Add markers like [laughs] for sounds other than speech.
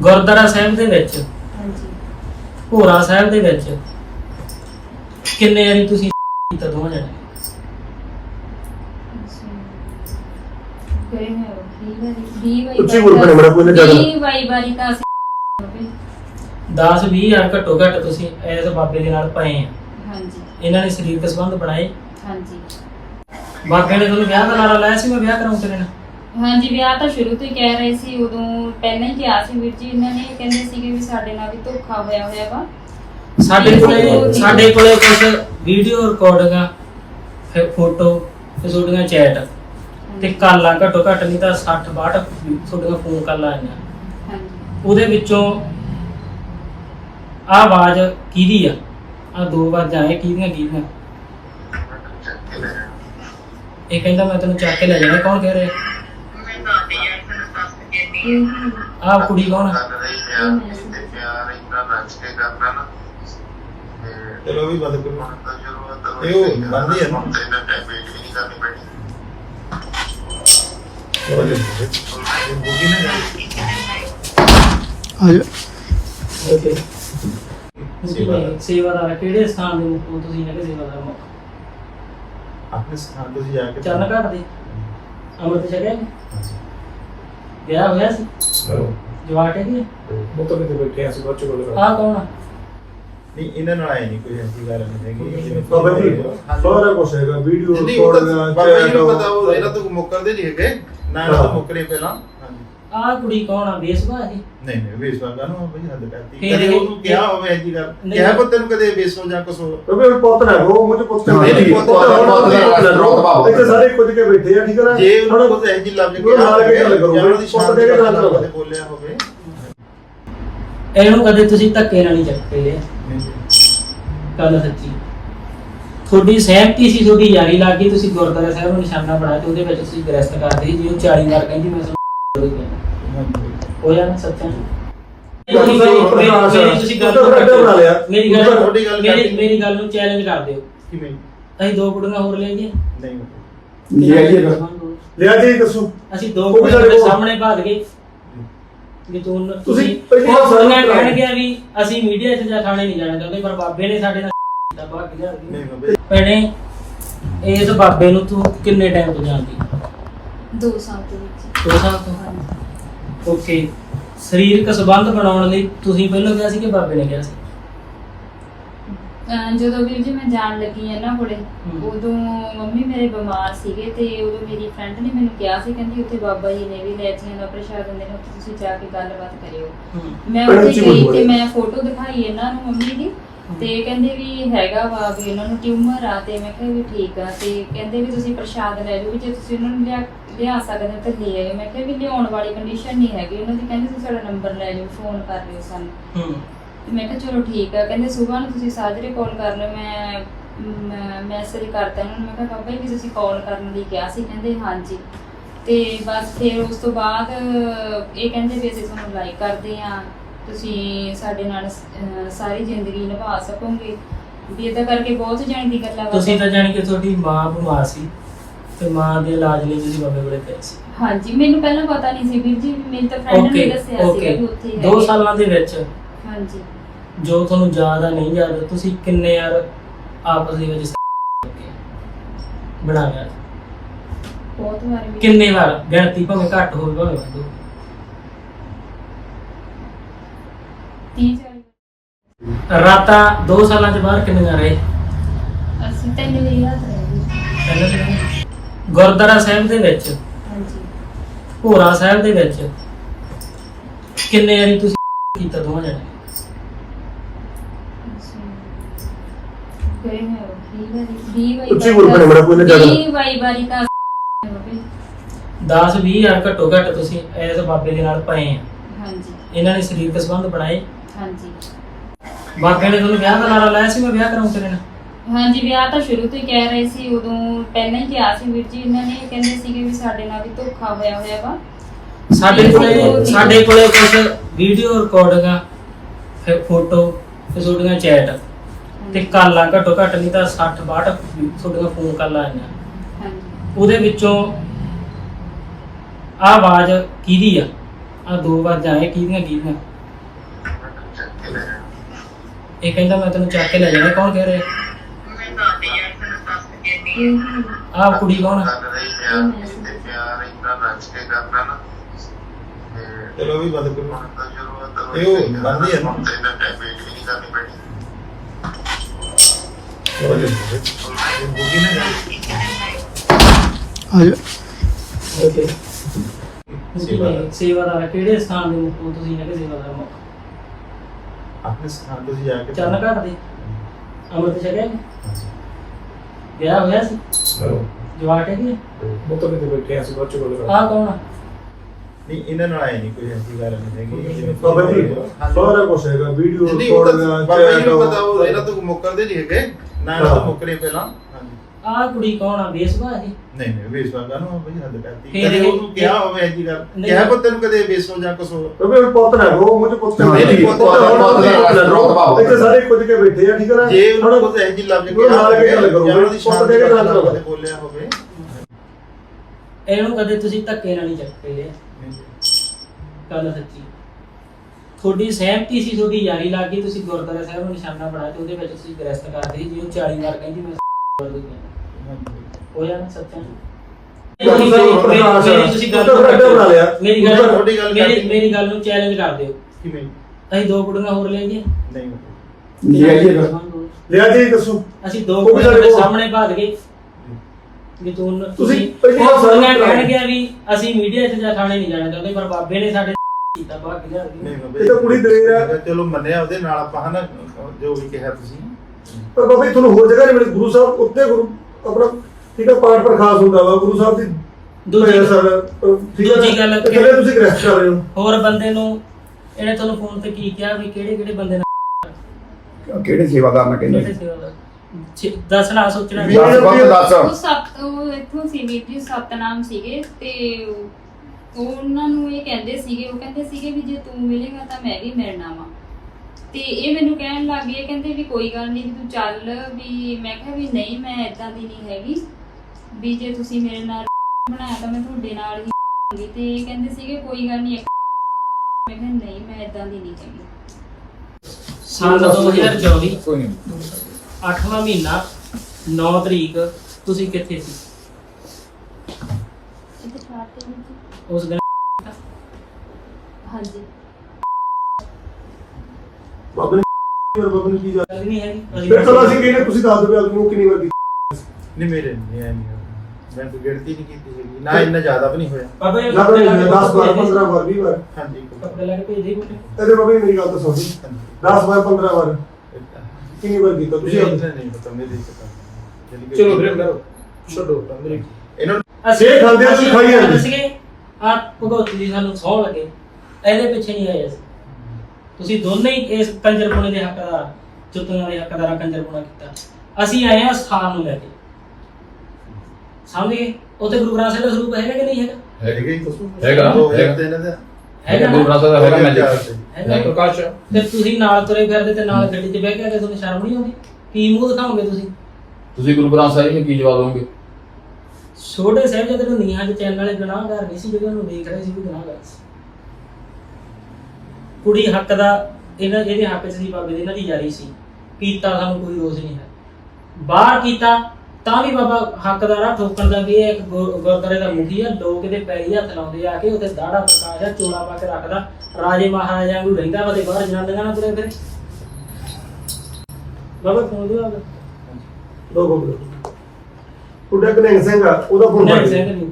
ਗੁਰਦੁਆਰਾ ਸਾਹਿਬ ਦੇ ਵਿੱਚ ਹਾਂਜੀ। ਭੋਰਾ ਸਾਹਿਬ ਦੇ ਵਿੱਚ ਕਿੰਨੇ ਵਾਰੀ ਤੁਸੀਂ ਕੀਤਾ ਦੋਵਾਂ ਜਣੇ ਗਏ ਹੈ। ਵੀਹ ਵਾਰੀ। ਵੀਹ ਵਾਰੀ ਉੱਚੀ ਬੋਲ ਭੈਣੇ, ਮੇਰਾ ਕੋਈ ਨਾ ਜ਼ਿਆਦਾ। ਵੀਹ ਵਾਰੀ ਵਾਰੀ ਤਾਂ ਅਸੀਂ ਹੋਵੇ। 10 20 ਹਜ਼ਾਰ ਘੱਟੋ ਘੱਟ ਤੁਸੀਂ ਇਸ ਬਾਬੇ ਦੇ ਨਾਲ ਪਏ ਆ। ਹਾਂਜੀ। ਇਹਨਾਂ ਨੇ ਸਰੀਰਕ ਸੰਬੰਧ ਬਣਾਏ। ਹਾਂਜੀ। ਬਾਬੇ ਨੇ ਤੁਹਾਨੂੰ ਵਿਆਹ ਦਾ ਨਾਰਾ ਲਾਇਆ ਸੀ ਮੈਂ ਵਿਆਹ ਕਰਾਉਂ ਤੇਰੇ ਨਾਲ? ਹਾਂਜੀ ਵਿਆਹ ਤਾਂ ਸ਼ੁਰੂ ਤੋਂ ਹੀ ਕਹਿ ਰਹੇ ਸੀ ਉਦੋਂ ਪਹਿਲਾਂ ਹੀ ਕਿਹਾ ਸੀ ਵੀਰ ਜੀ ਇਹਨਾਂ ਨੇ ਕਹਿੰਦੇ ਸੀਗੇ ਵੀ ਸਾਡੇ ਨਾਲ ਵੀ ਧੋਖਾ ਹੋਇਆ ਹੋਇਆ ਵਾ। ਸਾਡੇ ਕੋਲੇ ਸਾਡੇ ਕੋਲੇ ਕੁਝ ਵੀਡੀਓ ਰਿਕਾਰਡਿੰਗਾਂ ਫਿਰ ਫੋਟੋ ਤੇ ਤੁਹਾਡੀਆਂ ਚੈਟ ਤੇ ਕਾਲਾਂ ਘੱਟੋ ਘੱਟ ਨਹੀਂ ਤਾਂ 60 62 ਤੁਹਾਡੀਆਂ ਫੋਨ ਕਾਲਾਂ ਆਈਆਂ। ਹਾਂਜੀ। ਉਹਦੇ ਵਿੱਚੋਂ ਆਹ ਆਵਾਜ਼ ਕਿਹਦੀ ਆ? ਆ ਦੋ ਆਵਾਜ਼ਾਂ ਆਏ ਕਿਹਦੀਆਂ ਕਿਹਦੀਆਂ? ਇਹ ਕਹਿੰਦਾ ਮੈਂ ਤੈਨੂੰ ਚੱਕ ਕੇ ਲੈ ਜਾਣਾ ਕੌਣ ਕਹਿ ਰਿਹਾ? ਆਹ ਕੁੜੀ ਕੌਣ ਆ? ਚਲੋ ਵੀ ਬੰਦ ਕਰੋ। ਇਹ ਉਹ ਬੰਦ ਹੀ ਹੈ ਨਾ। ਇਹ ਬੋਗੀ ਨਾ ਜਾਏ। ਓਕੇ। ਸੇਵਾਦਾਰ ਕਿਹੜੇ ਸਥਾਨ ਦੇ ਮੁੱਖ ਹੋ? ਤੁਸੀਂ ਹੈਗੇ ਸੇਵਾਦਾਰ ਮੁੱਖ। ਆਪਣੇ ਸਥਾਨ ਤੁਸੀਂ ਜਾ ਕੇ ਚਰਨ ਘਾਟ ਦੇ? ਅੰਮ੍ਰਿਤ ਛਕਿਆ? ਵਿਆਹ ਹੋਇਆ ਸੀ? ਜਵਾਕ ਹੈ ਕਿ ਮੁੱਤ ਕਿਤੇ ਬੈਠੇ ਆ ਅਸੀਂ ਬਾਅਦ ਚ ਗੱਲ ਕਰਾਂਗੇ। ਆਹ ਕੌਣ ਆ? ਨਹੀਂ ਇਹਨਾਂ ਨਾਲ ਆਏ ਨਹੀਂ ਕੋਈ ਐਸੀ ਗੱਲ ਨਹੀਂ ਹੈਗੀ। ਬਾਬਾ ਜੀ ਸਾਰਾ ਕੁਝ ਹੈਗਾ ਵੀਡੀਓ ਰਿਕਾਰਡਿੰਗ ਬਾਬਾ ਜੀ ਨੂੰ ਪਤਾ ਉਹ ਇਹਨਾਂ ਤੋਂ ਮੁੱਕਰਦੇ ਨਹੀਂ ਹੈਗੇ। ਨਾ ਇਹਨਾਂ ਤੋਂ ਮੁੱਕਰੇ ਪਹਿਲਾਂ। ਆਹ ਕੁੜੀ ਕੌਣ ਆ ਬੇਸਵਾ ਹੈ ਨਹੀਂ ਨਹੀਂ ਵੇਸਵਾਗਾ ਨੂੰ ਬਈ ਹੱਦ ਕਰਤੀ ਫਿਰ ਕਦੇ ਇਹ- ਉਹਨੂੰ ਕਿਹਾ ਹੋਵੇ ਐਸੀ ਗੱਲ? ਨਹੀਂ। ਕਿਹਾ ਪੁੱਤ ਨੂੰ ਕਦੇ ਵੇਸੋ ਜਾਂ ਕੁਛ ਹੋਰ? ਕਿਉਂਕਿ ਉਹ ਪੁੱਤ ਨਾ ਉਹ ਮੁझे ਪੁੱਤ ਨਹੀਂ, ਨਹੀਂ, ਪੁੱਤ- ਪੁੱਤ- ਇੱਥੇ ਸਾਰੇ ਕੁਝ ਕੇ ਬੈਠੇ ਆ ਠੀਕ ਹੈ ਨਾ? ਜੇ ਉਹਨਾਂ ਨੂੰ ਕੁਝ ਐਸੀ ਲੱਭ ਉਹਨੂੰ ਨਾਲ ਕੇ ਗੱਲ ਕਰੋ, ਜਾਂ ਉਹਦੀ ਪੁੱਤ ਸ਼ਾਨ ਦੇ ਦੇ ਕੇ ਗੱਲ ਕਰੋ। ਕਦੇ ਬੋਲਿਆ ਹੋਵੇ? ਇਹਨੂੰ ਕਦੇ ਤੁਸੀਂ ਧੱਕੇ ਨਾਲ ਨਹੀਂ ਚੱਕੇ ਲਿਆ ਗੱਲ ਸੱਚੀ। ਤੁਹਾਡੀ ਸਹਿਮਤੀ ਸੀ ਤੁਹਾਡੀ ਯਾਰੀ ਲੱਗ ਗਈ ਤੁਸੀਂ ਗੁਰਦੁਆਰਾ ਸਾਹਿਬ ਨੂੰ ਨਿਸ਼ਾਨਾ ਬਣਾ ਕੇ ਉਹਦੇ ਵਿੱਚ ਤੁਸੀਂ ਗ੍ਰਸਤ ਕਰਦੇ ਸੀ ਜਿਉਂ 40 ਵਾਰ ਕਹਿੰਦੀ ਮੈਂ ਤੁਹਾਨੂੰ ਹੋਇਆ ਨਾ ਸੱਚਾ। ਤੁਸੀਂ ਤੁਸੀਂ ਗੱਲ ਬਣਾ ਲਿਆ। ਮੇਰੀ ਗੱਲ ਤੁਹਾਡੀ ਗੱਲ ਮੇਰੀ। ਮੇਰੀ ਗੱਲ ਨੂੰ ਚੈਲੰਜ ਕਰ ਦਿਓ। ਕਿਵੇਂ? ਅਸੀਂ ਦੋ ਕੁੜੀਆਂ ਹੋਰ ਲੈ ਗਏ ਨਹੀਂ। ਲਿਆ ਜੀ। ਲਿਆ ਜੀ ਦੱਸੋ। ਅਸੀਂ ਦੋ ਕੁੜੀਆਂ ਦੇ। ਸਾਹਮਣੇ ਭਾਗ ਗਏ। ਵੀ ਤੂੰ ਤੁਸੀਂ ਪਹਿਲੀ ਵਾਰ ਸਾਨੂੰ ਕਹਿਣ। ਗਿਆ ਵੀ ਅਸੀਂ ਮੀਡੀਆ 'ਚ ਜਾਂ ਥਾਣੇ ਨਹੀਂ ਜਾਣਾ ਚਾਹੁੰਦੇ ਪਰ ਬਾਬੇ ਨੇ ਸਾਡੇ ਨਾਲ ਭਾਗ ਲਿਆ ਨਹੀਂ ਬਾਬੇ। ਭੈਣੇ ਇਸ ਬਾਬੇ ਨੂੰ ਤੂੰ ਕਿੰਨੇ ਟਾਈਮ ਤੋਂ ਜਾਣਦੀ? ਦੋ ਸਾਲ ਦੇ ਵਿੱਚ। ਦੋ ਸਾਲ ਤੋਂ? ਹਾਂਜੀ। ਓਕੇ ਸਰੀਰਕ ਸੰਬੰਧ ਬਣਾਉਣ ਲਈ ਤੁਸੀਂ ਪਹਿਲਾਂ ਕਿਹਾ ਸੀ ਕਿ ਬਾਬੇ ਨੇ ਕਿਹਾ ਸੀ ਅਹ ਜਦੋਂ ਵੀਰ ਜੀ ਮੈਂ ਜਾਣ ਲੱਗੀ ਇਹਨਾਂ ਕੋਲੇ ਹਮ। ਉਦੋਂ ਮੰਮੀ ਮੇਰੇ ਬਿਮਾਰ ਸੀਗੇ ਤੇ ਉਦੋਂ ਮੇਰੀ ਫਰੈਂਡ ਨੇ ਮੈਨੂੰ ਕਿਹਾ ਸੀ ਕਹਿੰਦੀ ਉੱਥੇ ਬਾਬਾ ਜੀ ਨੇ ਵੀ ਲੈਚੀਆਂ ਦਾ ਪ੍ਰਸ਼ਾਦ ਦਿੰਦੇ ਨੇ ਉੱਥੇ ਤੁਸੀਂ ਜਾ ਕੇ ਗੱਲਬਾਤ ਕਰਿਓ ਮੈਂ ਉੱਥੇ ਗਈ ਤੇ। ਮੈਂ ਫੋਟੋ ਦਿਖਾਈ ਇਹਨਾਂ ਨੂੰ ਮੰਮੀ ਦੀ ਤੇ ਕਹਿੰਦੇ ਵੀ ਹੈਗਾ ਵਾ ਵੀ ਇਹਨਾਂ ਨੂੰ ਟਿਊਮਰ ਆ ਤੇ ਮੈਂ ਕਿਹਾ ਵੀ ਠੀਕ ਆ ਤੇ ਕਹਿੰਦੇ ਵੀ ਤੁਸੀਂ ਪ੍ਰਸ਼ਾਦ ਲੈ ਲਓ ਵੀ ਜੇ ਤੁਸੀਂ ਉਹਨਾਂ ਨੂੰ ਲਿਆ ਲਿਆ ਸਕਦੇ ਹੋ ਤਾਂ ਲੈ ਆਇਓ। ਮੈਂ ਕਿਹਾ ਵੀ ਲਿਆਉਣ ਵਾਲੀ ਕੰਡੀਸ਼ਨ ਨਹੀਂ ਹੈਗੀ। ਉਹਨਾਂ ਦੀ ਕਹਿੰਦੇ ਤੁਸੀਂ ਸਾਡਾ ਨੰਬਰ ਲੈ ਲਿਓ ਫੋਨ ਕਰ ਲਿਓ ਸਾਨੂੰ। ਹੂੰ ਤੇ ਮੈਂ ਕਿਹਾ ਚਲੋ ਠੀਕ ਆ। ਕਹਿੰਦੇ ਸਵੇਰ ਨੂੰ ਤੁਸੀਂ ਸਾਜਰੇ ਕਾਲ ਕਰ ਲਿਓ। ਮੈਂ ਮੈਸੇਜ ਕਰਤਾ ਉਹਨਾਂ ਨੂੰ। ਮੈਂ ਕਿਹਾ ਬਾਬਾ ਜੀ ਤੁਸੀਂ ਕਾਲ ਕਰਨ ਲਈ ਕਿਹਾ ਸੀ। ਕਹਿੰਦੇ ਹਾਂਜੀ। ਤੇ ਬਸ ਫਿਰ ਉਸ ਤੋਂ ਬਾਅਦ ਇਹ ਕਹਿੰਦੇ ਵੀ ਅਸੀਂ ਤੁਹਾਨੂੰ ਲਾਈਕ ਕਰਦੇ ਆ ਤੁਸੀਂ ਸਾਡੇ ਨਾਲ ਅਹ, ਸਾਰੀ ਜ਼ਿੰਦਗੀ ਨਿਭਾ ਸਕੋਗੇ। ਵੀ ਇਦਾਂ ਕਰਕੇ ਬਹੁਤ ਜਾਣੀ ਦੀ ਗੱਲਾਂ ਤੁਸੀਂ ਤਾਂ ਜਾਣੀ ਕਿ ਤੁਹਾਡੀ ਮਾਂ ਬਿਮਾਰ ਸੀ ਤੇ ਮਾਂ ਦੇ ਇਲਾਜ ਲਈ ਤੁਸੀਂ ਬਾਬੇ ਕੋਲੇ ਗਏ ਸੀ। ਹਾਂਜੀ ਮੈਨੂੰ ਪਹਿਲਾਂ ਪਤਾ ਨਹੀਂ ਸੀ ਵੀਰ ਜੀ ਮੇਰੀ ਤਾਂ ਫਰੈਂਡ ਨੇ ਓਕੇ ਦੱਸਿਆ ਸੀਗਾ ਓਕੇ ਵੀ ਉੱਥੇ ਦੋ ਹੈਗੇ। ਸਾਲਾਂ ਦੇ ਵਿੱਚ ਹਾਂਜੀ। ਜੋ ਤੁਹਾਨੂੰ ਯਾਦ ਆ ਨਹੀਂ ਯਾਦ ਤੁਸੀਂ ਕਿੰਨੇ ਯਾਰ ਆਪਸ ਦੇ ਵਿੱਚ ਬਣਾ ਲਿਆ? ਬਹੁਤ ਵਾਰ ਵੀ- ਕਿੰਨੇ ਵਾਰ? ਗਿਣਤੀ ਭਾਵੇਂ ਘੱਟ ਹੋਵੇ ਭਾਵੇਂ ਵੱਧ ਹੋਵੇ। ਤੀਹ ਚਾਲੀ ਰਾਤਾਂ 2 ਸਾਲਾਂ ਚ ਬਾਹਰ ਕਿੰਨੀਆਂ ਰਹੇ? ਅਸੀਂ ਤਿੰਨ ਵਾਰੀ ਰਾਤ ਰਹੇ। ਪਹਿਲਾਂ ਤਾਂ ਗੁਰਦੁਆਰਾ ਸਾਹਿਬ ਦੇ ਵਿੱਚ? ਹਾਂਜੀ। ਭੋਰਾ ਸਾਹਿਬ ਦੇ ਵਿੱਚ? ਕਿੰਨੇ ਵਾਰੀ ਤੁਸੀਂ ਕੀਤਾ ਦੋਵਾਂ ਜਣੇ? ਗਏ ਹੈ ਵੀਹ ਵਾਰੀ ਵੀਹ ਵਾਰੀ ਉੱਚੀ ਬੋਲ ਭੈਣੇ, ਕੋਈ ਨਾ ਜ਼ਿਆਦਾ। ਵੀਹ ਵਾਰੀ ਵਾਰੀ ਤਾਂ ਹੋਵੇ। 10 20 ਹਜ਼ਾਰ ਘੱਟੋ ਘੱਟ ਤੁਸੀਂ ਇਸ ਬਾਬੇ ਦੇ ਨਾਲ ਪਏ ਆ। ਹਾਂਜੀ। ਇਹਨਾਂ ਨੇ ਸਰੀਰਕ ਸੰਬੰਧ ਬਣਾਏ? ਹਾਂਜੀ। ਨੇ ਤੁਹਾਨੂੰ ਵਿਆਹ ਦਾ ਨਾਰਾ ਲਾਇਆ ਸੀ ਮੈਂ ਵਿਆਹ ਕਰਾਉਂ ਤੇਰੇ ਨਾਲ? ਹਾਂਜੀ ਵਿਆਹ ਤਾਂ ਸ਼ੁਰੂ ਤੋਂ ਹੀ ਕਹਿ ਰਹੇ ਸੀ ਉਦੋਂ ਪਹਿਲਾਂ ਹੀ ਕਿਹਾ ਸੀ ਵੀਰ ਜੀ ਇਹਨਾਂ ਨੇ ਕਹਿੰਦੇ ਸੀਗੇ ਵੀ ਸਾਡੇ ਨਾਲ ਵੀ ਧੋਖਾ ਹੋਇਆ ਹੋਇਆ ਵਾ। ਸਾਡੇ ਕੋਲੇ ਸਾਡੇ ਕੋਲੇ ਕੁਝ ਵੀਡੀਓ ਰਿਕਾਰਡਿੰਗਾਂ ਫਿਰ ਫੋਟੋ ਤੇ ਤੁਹਾਡੀਆਂ ਚੈਟ ਤੇ ਕਾਲਾਂ ਘੱਟੋ ਘੱਟ ਨਹੀਂ ਤਾਂ 60 62 ਤੁਹਾਡੀਆਂ ਫੋਨ ਕਾਲਾਂ ਆਈਆਂ। ਹਾਂਜੀ। ਉਹਦੇ ਵਿੱਚੋਂ ਆਵਾਜ਼ ਕਿਹਦੀ ਆ? ਆ ਦੋ ਆਵਾਜ਼ਾਂ ਆਏ ਕਿਹਦੀਆਂ ਕਿਹਦੀਆਂ? ਇਹ ਕਹਿੰਦਾ ਮੈਂ ਤੈਨੂੰ ਚੱਕ ਕੇ ਲੈ ਜਾਣਾ। ਕੌਣ ਕਹਿ ਰਿਹਾ ਆਹ ਕੁੜੀ ਕੌਣ ਆ? ਚਲੋ ਵੀ ਬੰਦ ਕਰੋ। ਇਹ ਉਹ ਬੰਦੀ ਹੈ ਨਾ। ਇਹ ਬੁਗੀ ਨਾ ਓਕੇ। ਸੇਵਾਦਾਰ ਕਿਹੜੇ ਸਥਾਨ ਦੇ ਮੁੱਖ ਤੁਸੀਂ ਹੈਗੇ ਸੇਵਾਦਾਰ ਮੁੱਖ। ਆਪਣੇ ਸਥਾਨ ਤੁਸੀਂ ਜਾ ਕੇ ਚਰਨ ਘਾਟ ਦੇ ਅੰਮ੍ਰਿਤ ਛਕਿਆ ਨੀ? ਵਿਆਹ ਹੋਇਆ ਸੀ? ਜਵਾਕ ਹੈ ਕਿ ਮੋਤਰ ਤੇ ਬੈਠੇ ਆ ਅਸੀਂ ਬਾਅਦ ਚ ਗੱਲ ਕਰਾਂਗੇ। ਆਹ ਕੌਣ ਆ? ਨਹੀਂ ਇਹਨਾਂ ਨਾਲ ਆਏ ਨਹੀਂ ਕੋਈ ਐਸੀ ਗੱਲ ਨਹੀਂ ਹੈਗੀ। ਜਿਵੇਂ ਬਾਬਾ ਜੀ। ਸਾਰਾ ਕੁਝ ਹੈਗਾ ਵੀਡੀਓ ਨਹੀਂ ਉਹ ਤਾਂ ਰਿਕਾਰਡਿੰਗ ਬਾਬਾ ਜੀ ਨੂੰ ਪਤਾ ਉਹ ਇਹਨਾਂ ਤੋਂ ਮੁੱਕਰਦੇ ਨਹੀਂ ਹੈਗੇ। ਨਾ ਇਹਨਾਂ ਤੋਂ ਮੁੱਕਰੇ ਪਹਿਲਾਂ। ਆਹ ਕੁੜੀ ਕੌਣ ਆ ਬੇਸਵਾ ਇਹ? ਨਹੀਂ ਨਹੀਂ ਵੇਸਵਾ ਕਾ ਨੂੰ ਬਈ ਹੱਦ ਕਰਤੀ। ਫਿਰ ਕਦੇ ਇਹ- ਉਹਨੂੰ ਕਿਹਾ ਹੋਵੇ ਐਜੀ ਗੱਲ। ਨਹੀਂ। ਕਿਹਾ ਪੁੱਤ ਨੂੰ ਕਦੇ ਵੇਸੋ ਜਾਂ ਕੁਛ ਹੋਰ? ਕਿਉਂਕਿ ਉਹ ਪੁੱਤ ਨਾ ਉਹ ਮੁਝ ਪੁੱਤ ਨਹੀਂ, ਨਹੀਂ, ਪੁੱਤ ਦਾ- ਪੁੱਤ ਦਾ ਰੋਤਬਾ ਇੱਥੇ ਸਾਰੇ ਕੁਝ ਕੇ ਬੈਠੇ ਆ ਠੀਕ ਹੈ ਨਾ? ਜੇ ਉਹਨਾਂ ਕੋਲ ਐਜੀ ਲਫ਼ਜ਼ ਉਹ ਨਾਲ ਕੇ ਗੱਲ ਕਰੋ। ਜਾਂ ਉਹਦੀ ਪੁੱਤ ਸ਼ਾਨ ਦੇ ਦੇ ਗੱਲ ਨਾਲ ਕਰੋ। ਕਦੇ ਬੋਲਿਆ ਹੋਵੇ। ਇਹਨੂੰ ਕਦੇ ਤੁਸੀਂ ਧੱਕੇ ਨਾਲ ਨਹੀਂ ਚੱਕੇ ਆ ਗੱਲ ਸੱਚੀ। ਤੁਹਾਡੀ ਸਹਿਮਤੀ ਸੀ ਤੁਹਾਡੀ ਯਾਰੀ ਲੱਗ ਗਈ ਤੁਸੀਂ ਗੁਰਦੁਆਰਾ ਸਾਹਿਬ ਨੂੰ ਨਿਸ਼ਾਨਾ ਬਣਾ ਤੇ ਉਹਦੇ ਵਿੱਚ ਤੁਸੀਂ ਗ੍ਰਸਤ ਕਰਦੇ ਸੀ ਜਿਹਨੂੰ 40 ਵਾਰ ਕਹਿੰਦੀ ਮੈਂ ਹੋ ਜਾਣਾ ਸੱਚਾ ਤੁਸੀਂ ਮੇਰੀ- ਮੇਰੀ- ਮੇਰੀ ਤੁਸੀਂ ਗੱਲ ਤੁਸੀਂ ਅੱਡਾ ਬਣਾ ਲਿਆ। ਮੇਰੀ ਗੱਲ ਤੁਹਾਡੀ ਗੱਲ ਮੇਰੀ ਕਰਤੀ। ਮੇਰੀ ਗੱਲ ਨੂੰ ਚੈਲੰਜ ਕਰ ਦਿਓ। ਕਿਵੇਂ? ਅਸੀਂ ਦੋ ਕੁੜੀਆਂ ਹੋਰ ਲੈ ਗਏ ਨਹੀਂ। ਲਿਆ ਜੀ ਦੱਸੋ ਅਸੀਂ ਦੋ ਉਹ ਵੀ ਕੁੜੀਆਂ ਸਾਡੇ ਦੇ ਕੋਲ- ਸਾਹਮਣੇ ਭਾਗ ਗਏ। ਵੀ ਤੂੰ ਤੁਸੀਂ ਤੁਸੀਂ ਪਹਿਲੀ ਉਹ ਵਾਰ ਸਾਨੂੰ ਕੁੜੀਆਂ ਬੁਲਾਇਆ। ਕਹਿਣ ਗਿਆ ਵੀ ਅਸੀਂ ਮੀਡੀਆ 'ਚ ਜਾਂ ਥਾਣੇ ਨਹੀਂ ਜਾਣਾ ਚਾਹੁੰਦੇ ਪਰ ਬਾਬੇ ਨੇ ਸਾਡੇ ਕੀਤਾ ਭਾਗ ਗਿਆ ਨਹੀਂ ਇਹ ਤਾਂ ਕੁੜੀ ਦਲੇਰ ਆ। ਚਲੋ ਮੰਨਿਆ ਉਹਦੇ ਨਾਲ ਆਪਾਂ ਹਨਾ ਜੋ ਵੀ ਕਿਹਾ ਤੁਸੀਂ। ਪਰ ਬਾਬਾ ਜੀ ਤੁਹਾਨੂੰ ਹੋਰ ਜਗ੍ਹਾ ਨਹੀਂ ਮਿਲੀ। ਗੁਰੂ ਸਾਹਿਬ ਉੱਤੇ ਗੁਰੂ ਆਪਣਾ ਠੀਕ ਹੈ ਪਾਠ ਪ੍ਰਖਾਸ ਹੁੰਦਾ ਵਾ ਗੁਰੂ ਸਾਹਿਬ ਦੀ ਦੂਜੀ- ਭੈਣ ਸਰ, ਠੀਕ ਹੈ? ਦੂਜੀ ਗੱਲ ਤੇ ਕਿਹੜੇ ਤੁਸੀਂ ਗ੍ਰਸਤ ਕਰ ਰਹੇ ਹੋ? ਹੋਰ ਬੰਦੇ ਨੂੰ ਇਹਨੇ ਤੁਹਾਨੂੰ ਫੋਨ ਤੇ ਕੀ ਕਿਹਾ ਵੀ ਕਿਹੜੇ ਕਿਹੜੇ ਬੰਦੇ ਨਾਲ ਕਿਹੜੇ ਸੇਵਾਦਾਰ ਨਾਲ ਕਹਿੰਦੇ? ਕਿਹੜੇ ਸੇਵਾ ਦੱਸਣਾ ਸੋਚਣਾ ਵੀ- ਦੱਸ ਬੰਦ ਦੱਸ। ਉਹ ਸੱਤ ਉਹ ਇੱਥੋਂ ਸੀ ਵੀਰ ਜੀ ਸਤਨਾਮ ਸੀਗੇ ਤੇ ਉਹ ਉਹਨਾਂ ਨੂੰ ਇਹ ਕਹਿੰਦੇ ਸੀਗੇ ਉਹ ਕਹਿੰਦੇ ਸੀਗੇ ਵੀ ਜੇ ਤੂੰ ਮਿਲੇਗਾ ਤਾਂ ਮੈਂ ਵੀ ਮਿਲਣਾ ਵਾ ਤੇ ਇਹ ਮੈਨੂੰ ਕਹਿਣ ਲੱਗ ਗਏ ਕਹਿੰਦੇ ਵੀ ਕੋਈ ਗੱਲ ਨਹੀਂ ਵੀ ਤੂੰ ਚੱਲ ਵੀ ਮੈਂ ਕਿਹਾ ਵੀ ਨਹੀਂ ਮੈਂ ਇਦਾਂ ਦੀ ਨਹੀਂ ਹੈਗੀ। ਵੀ ਜੇ ਤੁਸੀਂ ਮੇਰੇ ਨਾਲ ਬਣਾਇਆ ਤਾਂ ਮੈਂ ਤੁਹਾਡੇ ਨਾਲ ਹੀ ਹੋਵਾਂਗੀ ਤੇ ਇਹ ਕਹਿੰਦੇ ਸੀਗੇ ਕੋਈ ਗੱਲ ਨਹੀਂ ਮੈਂ ਕਿਹਾ ਨਹੀਂ ਮੈਂ ਇਦਾਂ ਦੀ ਨਹੀਂ ਹੈਗੀ। ਸਾਲ 2024 ਕੋਈ ਨਹੀਂ। 8ਵਾਂ ਮਹੀਨਾ 9 ਤਰੀਕ ਤੁਸੀਂ ਕਿੱਥੇ ਸੀ? ਚਾਰ ਤੇ। ਉਸ ਦਿਨ ਹਾਂਜੀ। ਬਾਬਾ [laughs] ਨੇ ਕੀ ਬਾਬਾ ਨੇ ਕੀ ਜਾ ਗੱਲ ਨਹੀਂ ਹੈਗੀ ਫਿਰ ਚਲੋ ਅਸੀਂ ਕਹਿੰਦੇ ਤੁਸੀਂ ਦੱਸ ਦਿਓ ਵੀ ਆਦਮੀ ਨੂੰ ਕਿੰਨੀ ਵਾਰ ਕੀਤੀ ਨਹੀਂ ਮੇਰੇ ਨਹੀਂ ਐ ਨਹੀਂ ਮੈਂ ਕੋਈ ਗਿਣਤੀ ਨਹੀਂ ਕੀਤੀ ਹੈਗੀ ਨਾ ਇੰਨਾ ਜ਼ਿਆਦਾ ਵੀ ਨਹੀਂ ਹੋਇਆ। ਬਾਬਾ ਇਹ ਨਾ ਤਾਂ 10 ਵਾਰ 15 ਵਾਰ 20 ਵਾਰ। ਹਾਂਜੀ। ਕੱਪੜੇ ਲੈ ਕੇ ਭੇਜ ਦੇ ਕੋਈ ਇਹਦੇ ਬਾਬਾ ਜੀ ਮੇਰੀ ਗੱਲ ਤਾਂ ਸੁਣ 10 ਵਾਰ 15 ਵਾਰ। ਕਿੰਨੀ ਵਾਰ ਕੀਤਾ ਤੁਸੀਂ ਤੁਸੀਂ ਨਹੀਂ ਪਤਾ ਮੇਰੇ ਪਤਾ ਚਲੋ ਵੀਰੇ ਕਰੋ ਛੱਡੋ ਮੇਰੇ। ਇਹਨਾਂ ਨੂੰ ਅਸੀਂ ਇਹ ਖਾਂਦੇ ਆ, ਅਸੀਂ ਖਾਈ ਜਾਂਦੇ। ਸੀਗੇ ਆ ਭਗਵਤੀ ਜੀ ਸਾਨੂੰ ਸੌਣ ਲੱਗੇ। ਇਹਦੇ ਪਿੱਛੇ ਨਹੀਂ ਆਏ ਅਸੀਂ। ਤੁਸੀਂ ਦੋਨੇ ਹੀ ਇਸ ਕੰਜਰਪੁਣੇ ਦੇ ਹੱਕਦਾਰ ਜੁੱਤੀਆਂ ਦੇ ਹੱਕਦਾਰਾਂ ਕੰਜਰਪੁਣਾ ਕੀਤਾ। ਅਸੀਂ ਆਏ ਆ ਸਥਾਨ ਨੂੰ ਲੈ ਕੇ। ਸਮਝ ਗਏ? ਉੱਥੇ ਗੁਰੂ ਗ੍ਰੰਥ ਸਾਹਿਬ ਦਾ ਸਰੂਪ ਹੈਗਾ ਕਿ ਨਹੀਂ ਹੈਗਾ? ਹੈਗੇ ਹੈਗਾ, ਦੋ ਹੈਗਾ। ਹੈਗਾ ਗੁਰੂ? ਗ੍ਰੰਥ ਸਾਹਿਬ ਦਾ ਹੈਗਾ ਮੈਜਿਕ ਹੈਗਾ। ਪ੍ਰਕਾਸ਼। ਤੇ ਤੁਸੀਂ ਨਾਲ ਤੁਰੇ ਫਿਰਦੇ ਤੇ ਨਾਲ ਗੱਡੀ 'ਚ ਬਹਿ ਕੇ ਆ ਕੇ ਤੁਹਾਨੂੰ ਸ਼ਰਮ ਨਹੀਂ ਆਉਂਦੀ? ਕੀ ਮੂੰਹ ਦਿਖਾਓਗੇ ਤੁਸੀਂ? ਤੁਸੀਂ ਗੁਰੂ ਗ੍ਰੰਥ ਸਾਹਿਬ ਨੂੰ ਕੀ ਜਵਾਬ ਦੋਗੇ ਛੋਟੇ ਸਾਹਿਬਜ਼ਾਦੇ ਨੂੰ ਨੀਹਾਂ 'ਚ ਚੈਨ ਵਾਲੇ ਗੁਨਾਹਗਾਰ ਨਹੀਂ ਸੀ ਜਿਹੜੇ ਉਹਨੂੰ ਦੇਖ ਰਹੇ ਸੀ ਵੀ ਗੁਨਾਹਗਾਰ ਸੀ। ਕੁੜੀ ਹੱਕ ਦਾ ਇਹਨਾਂ ਇਹਦੇ ਹੱਕ 'ਚ ਸੀ ਬਾਬੇ ਦੇ ਇਹਨਾਂ ਦੀ ਜਾਰੀ ਸੀ। ਕੀਤਾ ਸਾਨੂੰ ਕੋਈ ਰੋਸ ਨਹੀਂ ਹੈ। ਬਾਹਰ ਕੀਤਾ ਤਾਂ ਵੀ ਬਾਬਾ ਹੱਕਦਾਰ ਆ ਠੋਕਣ ਦਾ ਵੀ ਇਹ ਇੱਕ ਗੁਰ- ਗੁਰਦੁਆਰੇ ਦਾ ਮੁਖੀ ਆ ਲੋਕ ਇਹਦੇ ਪੈਰੀ ਹੱਥ ਲਾਉਂਦੇ ਆ ਕੇ ਉੱਥੇ ਦਾੜਾ ਪ੍ਰਕਾਸ਼ ਆ ਚੋਲਾ ਪਾ ਕੇ ਰੱਖਦਾ। ਰਾਜੇ ਮਹਾਰਾਜਾ ਨੂੰ ਰਹਿੰਦਾ ਵਾ ਤੇ ਬਾਹਰ ਜਨਾਨੀਆਂ ਨਾਲ ਤੁਰੇ ਫਿਰੇ। ਬਾਬਾ ਫੋਨ ਦਿਓ ਆਪ ਦੋ ਬੰਦੇ ਤੁਹਾਡਾ ਕਨੈਕਸ਼ਨ ਸਿੰਘ ਆ ਉਹਦਾ ਫੋਨ ਨਹੀਂ।